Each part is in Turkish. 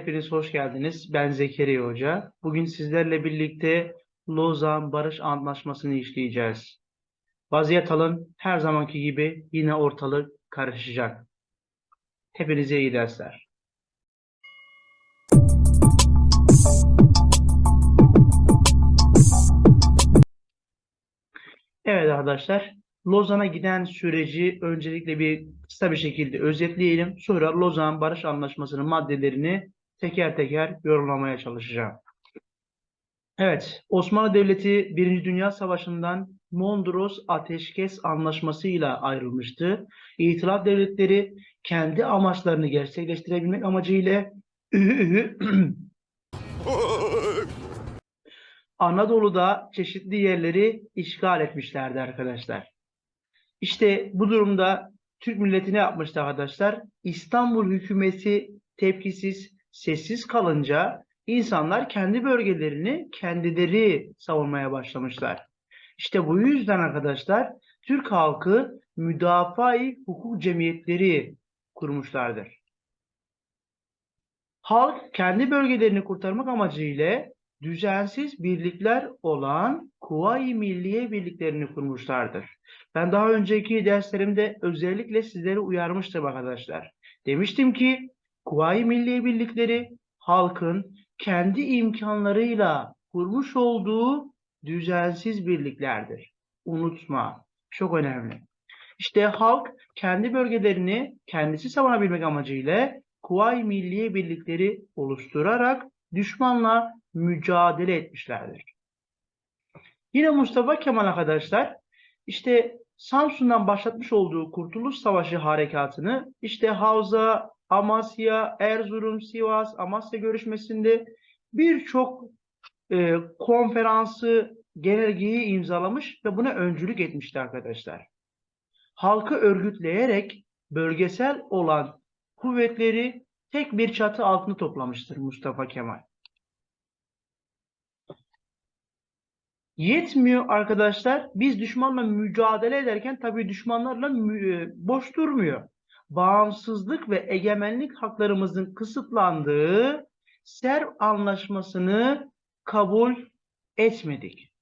Hepiniz hoş geldiniz. Ben Zekeriya Hoca. Bugün sizlerle birlikte Lozan Barış Antlaşması'nı işleyeceğiz. Vaziyet alın, her zamanki gibi yine ortalık karışacak. Hepinize iyi dersler. Evet arkadaşlar, Lozan'a giden süreci öncelikle bir kısa bir şekilde özetleyelim. Sonra Lozan Barış Anlaşması'nın maddelerini teker teker yorumlamaya çalışacağım. Evet, Osmanlı Devleti Birinci Dünya Savaşı'ndan Mondros Ateşkes Anlaşması'yla ayrılmıştı. İtilaf devletleri kendi amaçlarını gerçekleştirebilmek amacıyla Anadolu'da çeşitli yerleri işgal etmişlerdi arkadaşlar. İşte bu durumda Türk milleti ne yapmıştı arkadaşlar? İstanbul hükümeti tepkisiz, sessiz kalınca insanlar kendi bölgelerini kendileri savunmaya başlamışlar. İşte bu yüzden arkadaşlar Türk halkı müdafaa-i hukuk cemiyetleri kurmuşlardır. Halk kendi bölgelerini kurtarmak amacıyla düzensiz birlikler olan Kuvayi Milliye birliklerini kurmuşlardır. Ben daha önceki derslerimde özellikle sizleri uyarmıştım arkadaşlar. Demiştim ki Kuvayi Milliye birlikleri halkın kendi imkanlarıyla kurmuş olduğu düzensiz birliklerdir. Unutma. Çok önemli. İşte halk kendi bölgelerini kendisi savunabilmek amacıyla Kuvayi Milliye birlikleri oluşturarak düşmanla mücadele etmişlerdir. Yine Mustafa Kemal arkadaşlar işte Samsun'dan başlatmış olduğu Kurtuluş Savaşı harekatını işte Havza, Amasya, Erzurum, Sivas, Amasya görüşmesinde birçok e, konferansı, genelgeyi imzalamış ve buna öncülük etmişti arkadaşlar. Halkı örgütleyerek bölgesel olan kuvvetleri tek bir çatı altında toplamıştır Mustafa Kemal. Yetmiyor arkadaşlar. Biz düşmanla mücadele ederken tabii düşmanlarla mü- boş durmuyor. Bağımsızlık ve egemenlik haklarımızın kısıtlandığı Serv Anlaşması'nı kabul etmedik.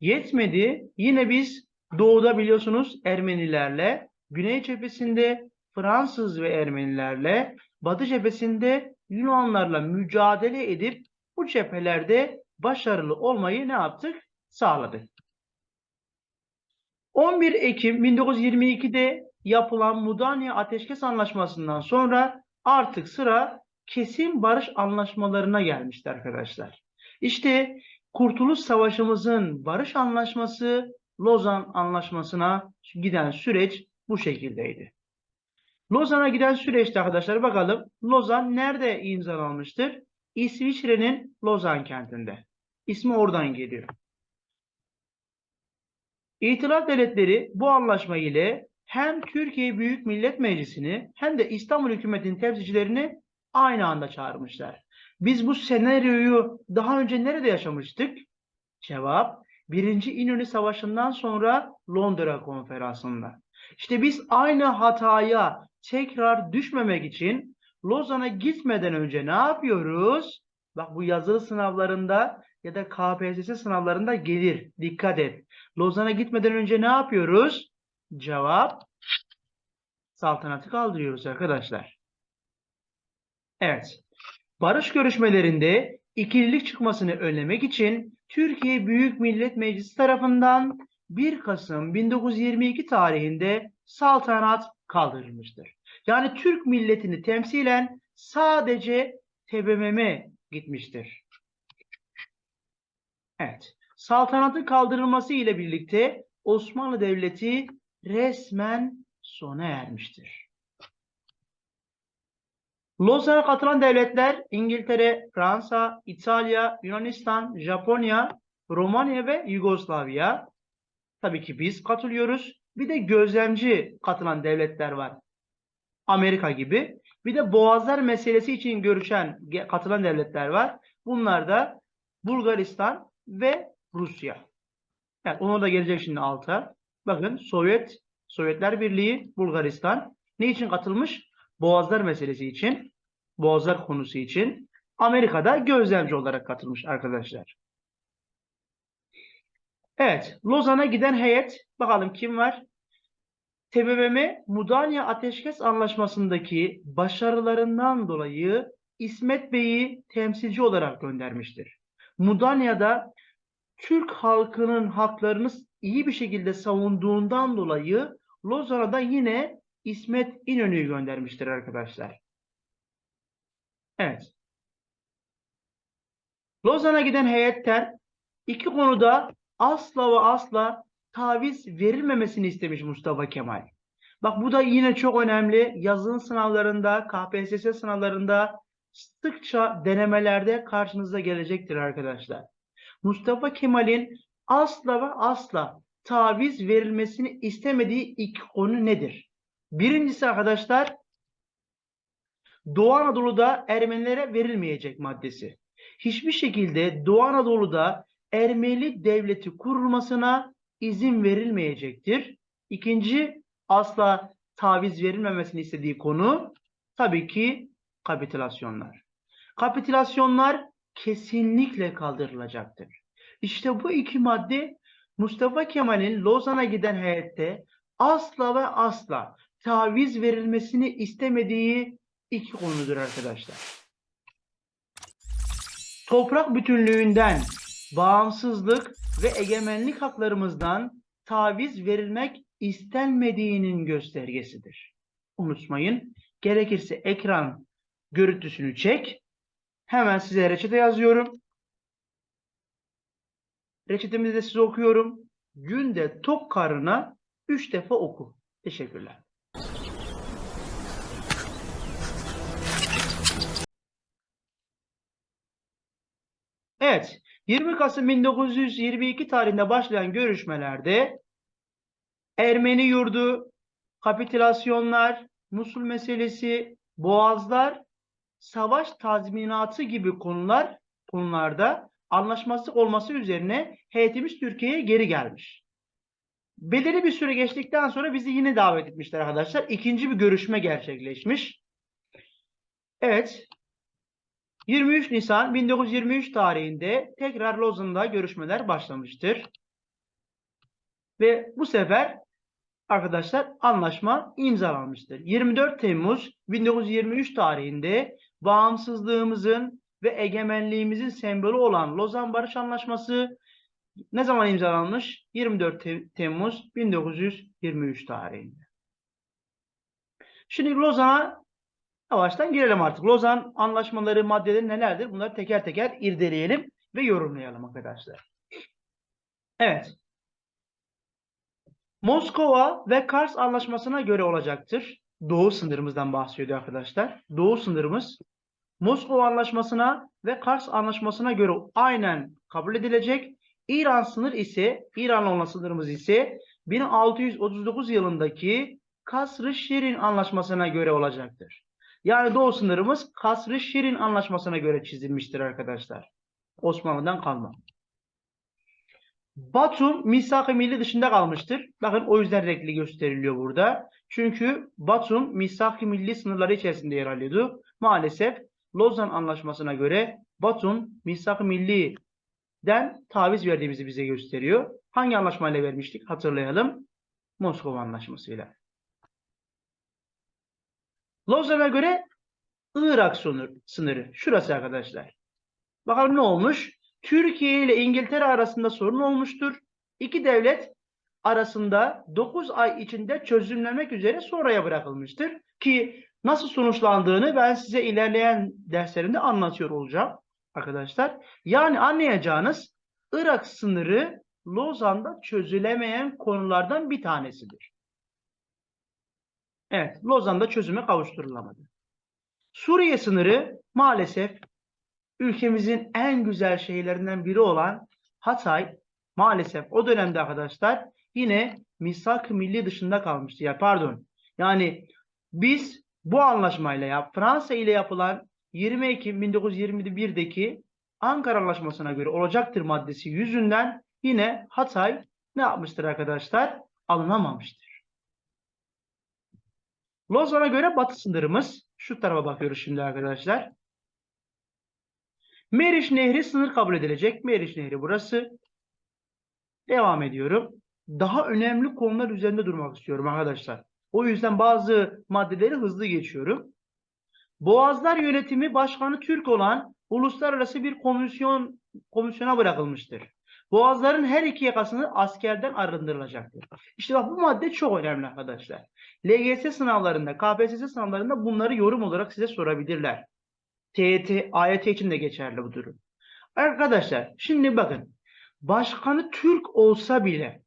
Yetmedi. Yine biz doğuda biliyorsunuz Ermenilerle, güney cephesinde Fransız ve Ermenilerle, batı cephesinde Yunanlarla mücadele edip bu cephelerde başarılı olmayı ne yaptık? Sağladık. 11 Ekim 1922'de yapılan Mudanya Ateşkes Anlaşması'ndan sonra artık sıra kesin barış anlaşmalarına gelmişti arkadaşlar. İşte Kurtuluş Savaşımızın barış anlaşması Lozan Anlaşması'na giden süreç bu şekildeydi. Lozan'a giden süreçte arkadaşlar bakalım Lozan nerede imzalanmıştır? İsviçre'nin Lozan kentinde. İsmi oradan geliyor. İtilaf devletleri bu anlaşma ile hem Türkiye Büyük Millet Meclisi'ni hem de İstanbul hükümetinin temsilcilerini aynı anda çağırmışlar. Biz bu senaryoyu daha önce nerede yaşamıştık? Cevap, Birinci İnönü Savaşı'ndan sonra Londra Konferansı'nda. İşte biz aynı hataya tekrar düşmemek için Lozan'a gitmeden önce ne yapıyoruz? Bak bu yazılı sınavlarında ya da KPSS sınavlarında gelir. Dikkat et. Lozan'a gitmeden önce ne yapıyoruz? Cevap saltanatı kaldırıyoruz arkadaşlar. Evet. Barış görüşmelerinde ikililik çıkmasını önlemek için Türkiye Büyük Millet Meclisi tarafından 1 Kasım 1922 tarihinde saltanat kaldırılmıştır. Yani Türk milletini temsilen sadece TBMM gitmiştir. Evet. Saltanatın kaldırılması ile birlikte Osmanlı Devleti resmen sona ermiştir. Lozan'a katılan devletler İngiltere, Fransa, İtalya, Yunanistan, Japonya, Romanya ve Yugoslavya. Tabii ki biz katılıyoruz. Bir de gözlemci katılan devletler var. Amerika gibi. Bir de boğazlar meselesi için görüşen, katılan devletler var. Bunlar da Bulgaristan ve Rusya. Yani onu da gelecek şimdi alta. Bakın Sovyet, Sovyetler Birliği, Bulgaristan. Ne için katılmış? Boğazlar meselesi için, Boğazlar konusu için Amerika'da gözlemci olarak katılmış arkadaşlar. Evet, Lozan'a giden heyet, bakalım kim var? TBMM Mudanya Ateşkes Anlaşması'ndaki başarılarından dolayı İsmet Bey'i temsilci olarak göndermiştir. Mudanya'da Türk halkının haklarını iyi bir şekilde savunduğundan dolayı Lozan'a yine İsmet İnönü'yü göndermiştir arkadaşlar. Evet. Lozan'a giden heyetten iki konuda asla ve asla taviz verilmemesini istemiş Mustafa Kemal. Bak bu da yine çok önemli. Yazın sınavlarında, KPSS sınavlarında sıkça denemelerde karşınıza gelecektir arkadaşlar. Mustafa Kemal'in asla ve asla taviz verilmesini istemediği iki konu nedir? Birincisi arkadaşlar Doğu Anadolu'da Ermenilere verilmeyecek maddesi. Hiçbir şekilde Doğu Anadolu'da Ermeni devleti kurulmasına izin verilmeyecektir. İkinci asla taviz verilmemesini istediği konu tabii ki kapitülasyonlar. Kapitülasyonlar kesinlikle kaldırılacaktır. İşte bu iki madde Mustafa Kemal'in Lozan'a giden heyette asla ve asla taviz verilmesini istemediği iki konudur arkadaşlar. Toprak bütünlüğünden, bağımsızlık ve egemenlik haklarımızdan taviz verilmek istenmediğinin göstergesidir. Unutmayın, gerekirse ekran görüntüsünü çek. Hemen size reçete yazıyorum. Reçetemizi de size okuyorum. Günde tok karnına 3 defa oku. Teşekkürler. Evet, 20 Kasım 1922 tarihinde başlayan görüşmelerde Ermeni yurdu, kapitülasyonlar, Musul meselesi, boğazlar, savaş tazminatı gibi konular konularda anlaşmazlık olması üzerine heyetimiz Türkiye'ye geri gelmiş. Belirli bir süre geçtikten sonra bizi yine davet etmişler arkadaşlar. İkinci bir görüşme gerçekleşmiş. Evet. 23 Nisan 1923 tarihinde tekrar Lozan'da görüşmeler başlamıştır. Ve bu sefer arkadaşlar anlaşma imzalanmıştır. 24 Temmuz 1923 tarihinde bağımsızlığımızın ve egemenliğimizin sembolü olan Lozan Barış Anlaşması ne zaman imzalanmış? 24 Te- Temmuz 1923 tarihinde. Şimdi Lozan'a yavaştan girelim artık. Lozan anlaşmaları, maddeleri nelerdir? Bunları teker teker irdeleyelim ve yorumlayalım arkadaşlar. Evet. Moskova ve Kars anlaşmasına göre olacaktır. Doğu sınırımızdan bahsediyor arkadaşlar. Doğu sınırımız Moskova anlaşmasına ve Kars anlaşmasına göre aynen kabul edilecek. İran sınır ise İran'la olan sınırımız ise 1639 yılındaki Kasr-ı Şirin anlaşmasına göre olacaktır. Yani doğu sınırımız Kasr-ı Şirin anlaşmasına göre çizilmiştir arkadaşlar. Osmanlı'dan kalma. Batum misak-ı milli dışında kalmıştır. Bakın o yüzden renkli gösteriliyor burada. Çünkü Batum misak-ı milli sınırları içerisinde yer alıyordu. Maalesef Lozan Anlaşması'na göre Batum misak-ı milli'den taviz verdiğimizi bize gösteriyor. Hangi anlaşmayla vermiştik? Hatırlayalım. Moskova Anlaşması'yla. Lozan'a göre Irak sınır, sınırı. Şurası arkadaşlar. Bakalım ne olmuş? Türkiye ile İngiltere arasında sorun olmuştur. İki devlet arasında 9 ay içinde çözümlemek üzere sonraya bırakılmıştır. Ki nasıl sonuçlandığını ben size ilerleyen derslerimde anlatıyor olacağım arkadaşlar. Yani anlayacağınız Irak sınırı Lozan'da çözülemeyen konulardan bir tanesidir. Evet, Lozan'da çözüme kavuşturulamadı. Suriye sınırı maalesef ülkemizin en güzel şehirlerinden biri olan Hatay maalesef o dönemde arkadaşlar yine misak milli dışında kalmıştı. Ya pardon. Yani biz bu anlaşmayla ya Fransa ile yapılan 20 Ekim 1921'deki Ankara Anlaşması'na göre olacaktır maddesi yüzünden yine Hatay ne yapmıştır arkadaşlar? Alınamamıştır. Lozan'a göre batı sınırımız şu tarafa bakıyoruz şimdi arkadaşlar. Meriç Nehri sınır kabul edilecek. Meriç Nehri burası. Devam ediyorum. Daha önemli konular üzerinde durmak istiyorum arkadaşlar. O yüzden bazı maddeleri hızlı geçiyorum. Boğazlar yönetimi başkanı Türk olan uluslararası bir komisyon komisyona bırakılmıştır. Boğazların her iki yakasını askerden arındırılacaktır. İşte bak bu madde çok önemli arkadaşlar. LGS sınavlarında, KPSS sınavlarında bunları yorum olarak size sorabilirler. TYT, AYT için de geçerli bu durum. Arkadaşlar şimdi bakın. Başkanı Türk olsa bile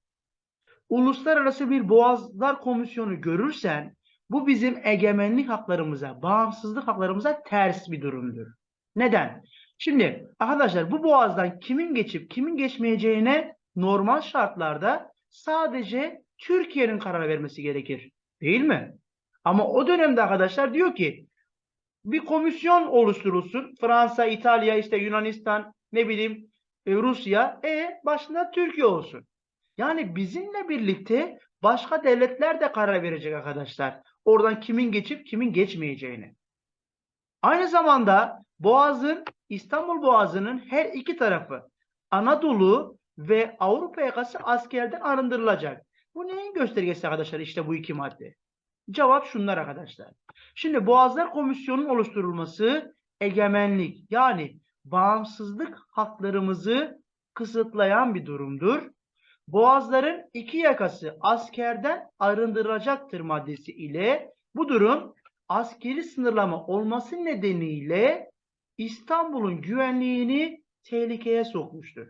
uluslararası bir boğazlar komisyonu görürsen bu bizim egemenlik haklarımıza, bağımsızlık haklarımıza ters bir durumdur. Neden? Şimdi arkadaşlar bu boğazdan kimin geçip kimin geçmeyeceğine normal şartlarda sadece Türkiye'nin karar vermesi gerekir. Değil mi? Ama o dönemde arkadaşlar diyor ki bir komisyon oluşturulsun. Fransa, İtalya, işte Yunanistan, ne bileyim e, Rusya, e başında Türkiye olsun. Yani bizimle birlikte başka devletler de karar verecek arkadaşlar. Oradan kimin geçip kimin geçmeyeceğini. Aynı zamanda Boğaz'ın, İstanbul Boğazı'nın her iki tarafı Anadolu ve Avrupa yakası askerden arındırılacak. Bu neyin göstergesi arkadaşlar? İşte bu iki madde. Cevap şunlar arkadaşlar. Şimdi Boğazlar Komisyonu'nun oluşturulması egemenlik yani bağımsızlık haklarımızı kısıtlayan bir durumdur. Boğazların iki yakası askerden arındırılacaktır maddesi ile bu durum askeri sınırlama olması nedeniyle İstanbul'un güvenliğini tehlikeye sokmuştur.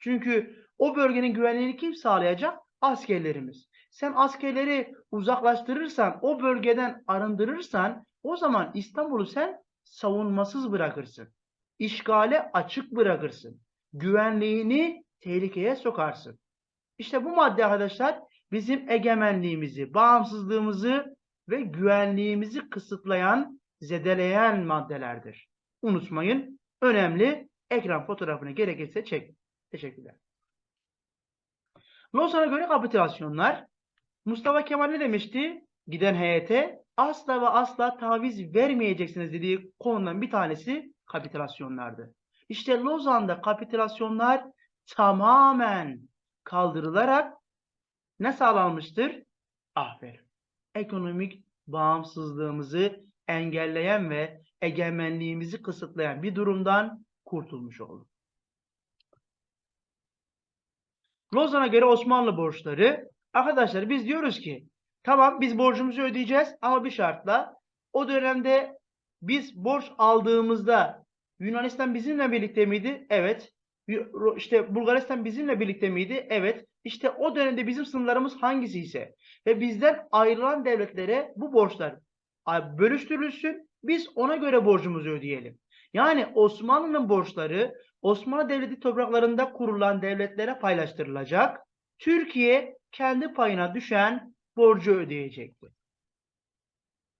Çünkü o bölgenin güvenliğini kim sağlayacak? Askerlerimiz. Sen askerleri uzaklaştırırsan, o bölgeden arındırırsan o zaman İstanbul'u sen savunmasız bırakırsın. İşgale açık bırakırsın. Güvenliğini tehlikeye sokarsın. İşte bu madde arkadaşlar bizim egemenliğimizi, bağımsızlığımızı ve güvenliğimizi kısıtlayan, zedeleyen maddelerdir. Unutmayın. Önemli. Ekran fotoğrafını gerekirse çek. Teşekkürler. Lozan'a göre kapitülasyonlar. Mustafa Kemal ne demişti? Giden heyete asla ve asla taviz vermeyeceksiniz dediği konudan bir tanesi kapitülasyonlardı. İşte Lozan'da kapitülasyonlar tamamen kaldırılarak ne sağlanmıştır? Aferin. Ekonomik bağımsızlığımızı engelleyen ve egemenliğimizi kısıtlayan bir durumdan kurtulmuş olduk. Lozan'a göre Osmanlı borçları arkadaşlar biz diyoruz ki tamam biz borcumuzu ödeyeceğiz ama bir şartla o dönemde biz borç aldığımızda Yunanistan bizimle birlikte miydi? Evet. İşte Bulgaristan bizimle birlikte miydi? Evet. İşte o dönemde bizim sınırlarımız hangisi ise ve bizden ayrılan devletlere bu borçlar bölüştürülsün. Biz ona göre borcumuzu ödeyelim. Yani Osmanlı'nın borçları Osmanlı Devleti topraklarında kurulan devletlere paylaştırılacak. Türkiye kendi payına düşen borcu ödeyecekti.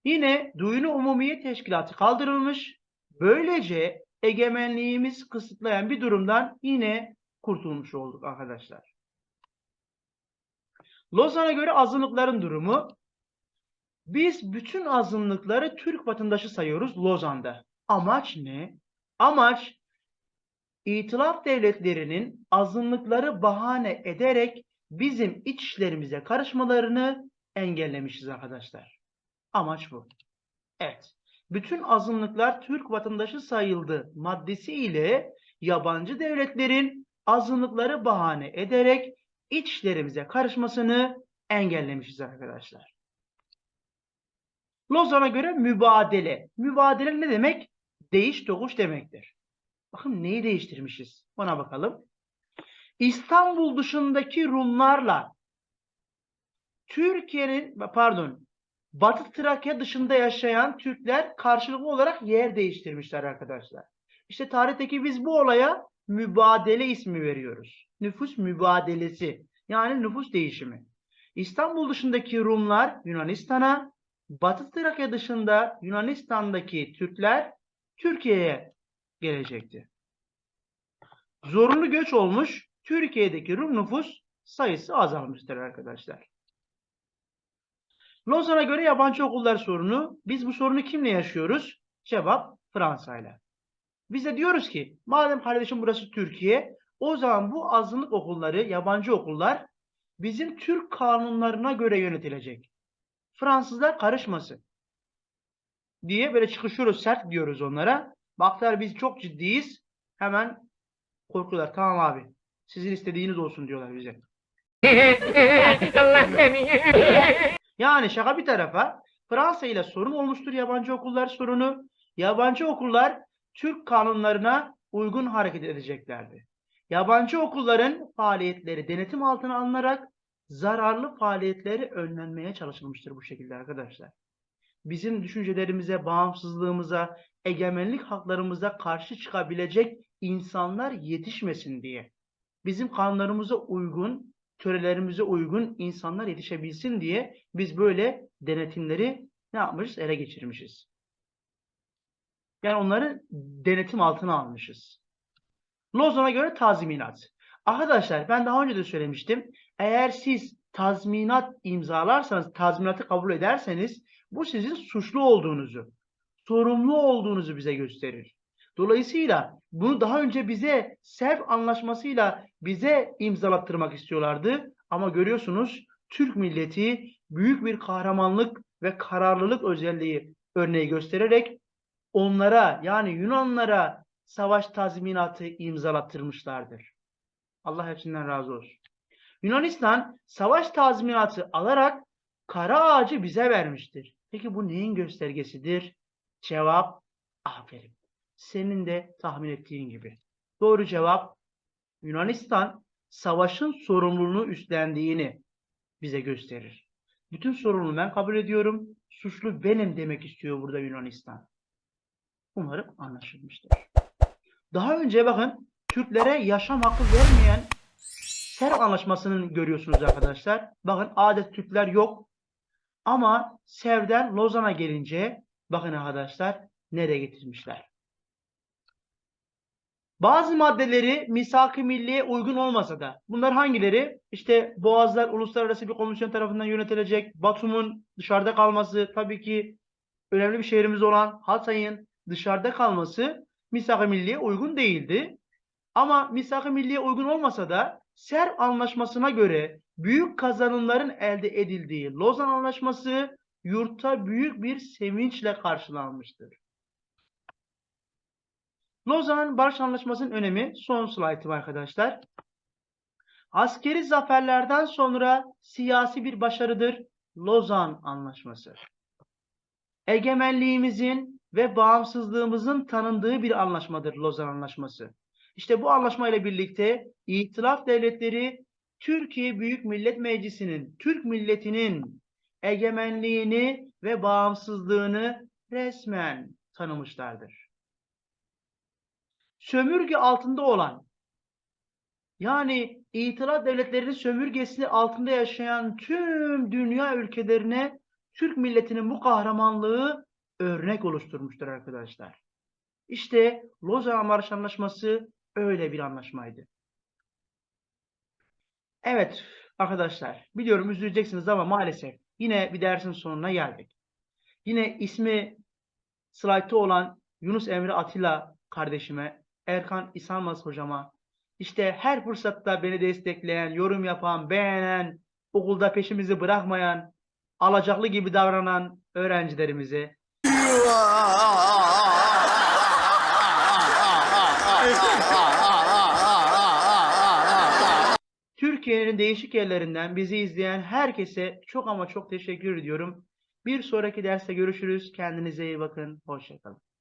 Yine Duyunu Umumiye Teşkilatı kaldırılmış. Böylece egemenliğimiz kısıtlayan bir durumdan yine kurtulmuş olduk arkadaşlar. Lozan'a göre azınlıkların durumu. Biz bütün azınlıkları Türk vatandaşı sayıyoruz Lozan'da. Amaç ne? Amaç İtilaf devletlerinin azınlıkları bahane ederek bizim iç işlerimize karışmalarını engellemişiz arkadaşlar. Amaç bu. Evet. Bütün azınlıklar Türk vatandaşı sayıldı maddesi ile yabancı devletlerin azınlıkları bahane ederek iç işlerimize karışmasını engellemişiz arkadaşlar. Lozan'a göre mübadele. Mübadele ne demek? Değiş tokuş demektir. Bakın neyi değiştirmişiz? Ona bakalım. İstanbul dışındaki Rumlarla Türkiye'nin pardon Batı Trakya dışında yaşayan Türkler karşılıklı olarak yer değiştirmişler arkadaşlar. İşte tarihteki biz bu olaya mübadele ismi veriyoruz. Nüfus mübadelesi yani nüfus değişimi. İstanbul dışındaki Rumlar Yunanistan'a, Batı Trakya dışında Yunanistan'daki Türkler Türkiye'ye gelecekti. Zorunlu göç olmuş, Türkiye'deki Rum nüfus sayısı azalmıştır arkadaşlar. Lozan'a göre yabancı okullar sorunu. Biz bu sorunu kimle yaşıyoruz? Cevap Fransa'yla. Biz de diyoruz ki madem kardeşim burası Türkiye o zaman bu azınlık okulları, yabancı okullar bizim Türk kanunlarına göre yönetilecek. Fransızlar karışmasın diye böyle çıkışıyoruz, sert diyoruz onlara. Baklar biz çok ciddiyiz. Hemen korkuyorlar. Tamam abi. Sizin istediğiniz olsun diyorlar bize. Yani şaka bir tarafa Fransa ile sorun olmuştur yabancı okullar sorunu. Yabancı okullar Türk kanunlarına uygun hareket edeceklerdi. Yabancı okulların faaliyetleri denetim altına alınarak zararlı faaliyetleri önlenmeye çalışılmıştır bu şekilde arkadaşlar. Bizim düşüncelerimize, bağımsızlığımıza, egemenlik haklarımıza karşı çıkabilecek insanlar yetişmesin diye. Bizim kanunlarımıza uygun, törelerimize uygun insanlar yetişebilsin diye biz böyle denetimleri ne yapmışız? Ele geçirmişiz. Yani onları denetim altına almışız. Lozan'a göre tazminat. Arkadaşlar ben daha önce de söylemiştim. Eğer siz tazminat imzalarsanız, tazminatı kabul ederseniz bu sizin suçlu olduğunuzu, sorumlu olduğunuzu bize gösterir. Dolayısıyla bunu daha önce bize Sevr anlaşmasıyla bize imzalattırmak istiyorlardı. Ama görüyorsunuz Türk milleti büyük bir kahramanlık ve kararlılık özelliği örneği göstererek onlara yani Yunanlara savaş tazminatı imzalattırmışlardır. Allah hepsinden razı olsun. Yunanistan savaş tazminatı alarak kara ağacı bize vermiştir. Peki bu neyin göstergesidir? Cevap aferin. Senin de tahmin ettiğin gibi. Doğru cevap Yunanistan savaşın sorumluluğunu üstlendiğini bize gösterir. Bütün sorumluluğu ben kabul ediyorum. Suçlu benim demek istiyor burada Yunanistan. Umarım anlaşılmıştır. Daha önce bakın Türklere yaşam hakkı vermeyen Serv Anlaşması'nı görüyorsunuz arkadaşlar. Bakın adet Türkler yok. Ama Sev'den Lozan'a gelince bakın arkadaşlar nereye getirmişler. Bazı maddeleri misak-ı milliye uygun olmasa da bunlar hangileri? İşte Boğazlar uluslararası bir komisyon tarafından yönetilecek. Batum'un dışarıda kalması tabii ki önemli bir şehrimiz olan Hatay'ın dışarıda kalması misak-ı milliye uygun değildi. Ama misak-ı milliye uygun olmasa da Ser Anlaşması'na göre büyük kazanımların elde edildiği Lozan Anlaşması yurtta büyük bir sevinçle karşılanmıştır. Lozan Barış Anlaşması'nın önemi son slaytım arkadaşlar. Askeri zaferlerden sonra siyasi bir başarıdır Lozan Anlaşması. Egemenliğimizin ve bağımsızlığımızın tanındığı bir anlaşmadır Lozan Anlaşması. İşte bu anlaşmayla birlikte İtilaf Devletleri Türkiye Büyük Millet Meclisi'nin, Türk milletinin egemenliğini ve bağımsızlığını resmen tanımışlardır. Sömürge altında olan yani İtilaf Devletleri'nin sömürgesi altında yaşayan tüm dünya ülkelerine Türk milletinin bu kahramanlığı örnek oluşturmuştur arkadaşlar. İşte Lozan Barış Anlaşması öyle bir anlaşmaydı. Evet arkadaşlar biliyorum üzüleceksiniz ama maalesef yine bir dersin sonuna geldik. Yine ismi slaytta olan Yunus Emre Atilla kardeşime, Erkan İsanmaz hocama, işte her fırsatta beni destekleyen, yorum yapan, beğenen, okulda peşimizi bırakmayan, alacaklı gibi davranan öğrencilerimize Türkiye'nin değişik yerlerinden bizi izleyen herkese çok ama çok teşekkür ediyorum. Bir sonraki derste görüşürüz. Kendinize iyi bakın. Hoşçakalın.